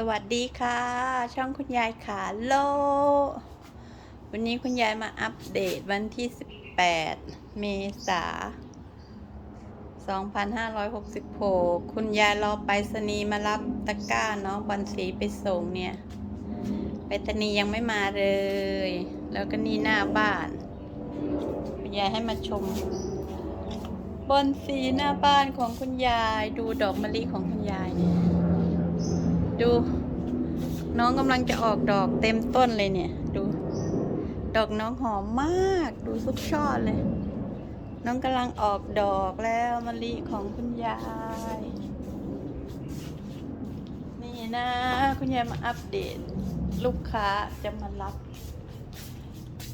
สวัสดีค่ะ ช่องคุณยายขาโล วันนี้คุณยายมาอัปเดตวันที่ 18 เมษา 2566 คุณยายรอไปรษณีมารับตะกร้าน้องบอลสีไปส่งเนี่ย ไปรษณียังไม่มาเลย แล้วก็นี่หน้าบ้าน คุณยายให้มาชม บอนสีหน้าบ้านของคุณยายดูดอกมะลิของคุณยายเนี่ย ดู น้องกำลังจะออกดอกเต็มต้นเลยเนี่ย ดู ดอกน้องหอมมาก ดูสุดช่อเลย น้องกำลังออกดอกแล้วมะลิของคุณยาย นี่นะ คุณยายมาอัปเดต ลูกค้าจะมารับ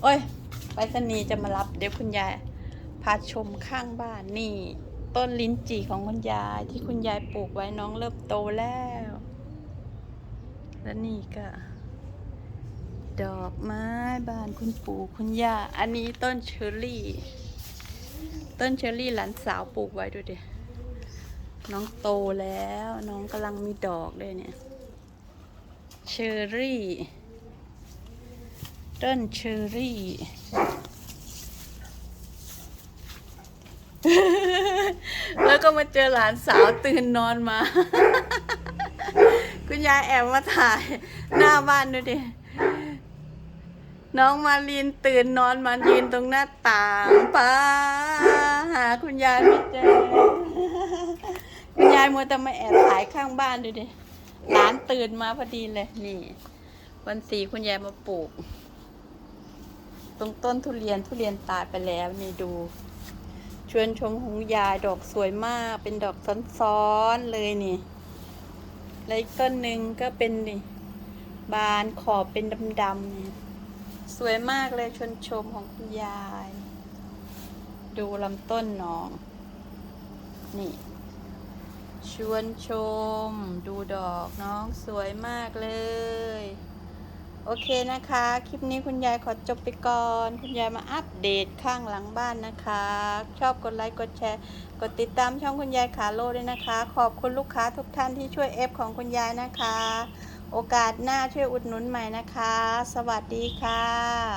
โอ้ยไปรษณีจะมารับ เดี๋ยวคุณยายพาชมข้างบ้านนี่ ต้นลิ้นจี่ของคุณยายที่คุณยายปลูกไว้น้องเริ่มโตแล้ว และนี่ก็ ดอกไม้บ้านคุณปู่คุณย่า อันนี้ต้นเชอร์รี่ ต้นเชอร์รี่หลานสาวปลูกไว้ดูดิ น้องโตแล้ว น้องกำลังมีดอกด้วยเนี่ย เชอร์รี่ ต้นเชอร์รี่แล้วก็มาเจอหลานสาวตื่นนอนมา คุณยายแอบมาถ่าย หน้าบ้านดูดิ น้องมาลีนตื่นนอนมายืนตรงหน้าต่างป้าหาคุณยายไม่เจอ คุณยายมัวแต่มาแอบถ่ายข้างบ้านดูดิ หลานตื่นมาพอดีเลย นี่ วันสีคุณยายมาปลูก ตรงต้นทุเรียนทุเรียนตายไปแล้วนี่ดู ชวนชมของยายดอกสวยมาก เป็นดอกซ้อนๆเลยนี่ แล้วอีกต้นหนึ่งก็เป็นนี่บานขอบเป็นดำๆนี่สวยมากเลยชวนชมของคุณยาย ดูลำต้นน้อง นี่ ชวนชม ดูดอกน้องสวยมากเลย โอเคนะคะ คลิปนี้คุณยายขอจบไปก่อน คุณยายมาอัปเดตข้างหลังบ้านนะคะ ชอบกดไลค์กดแชร์ กดติดตามช่องคุณยายขาโลด้วยนะคะ ขอบคุณลูกค้าทุกท่านที่ช่วยเอฟของคุณยายนะคะ โอกาสหน้าช่วยอุดหนุนใหม่นะคะ สวัสดีค่ะ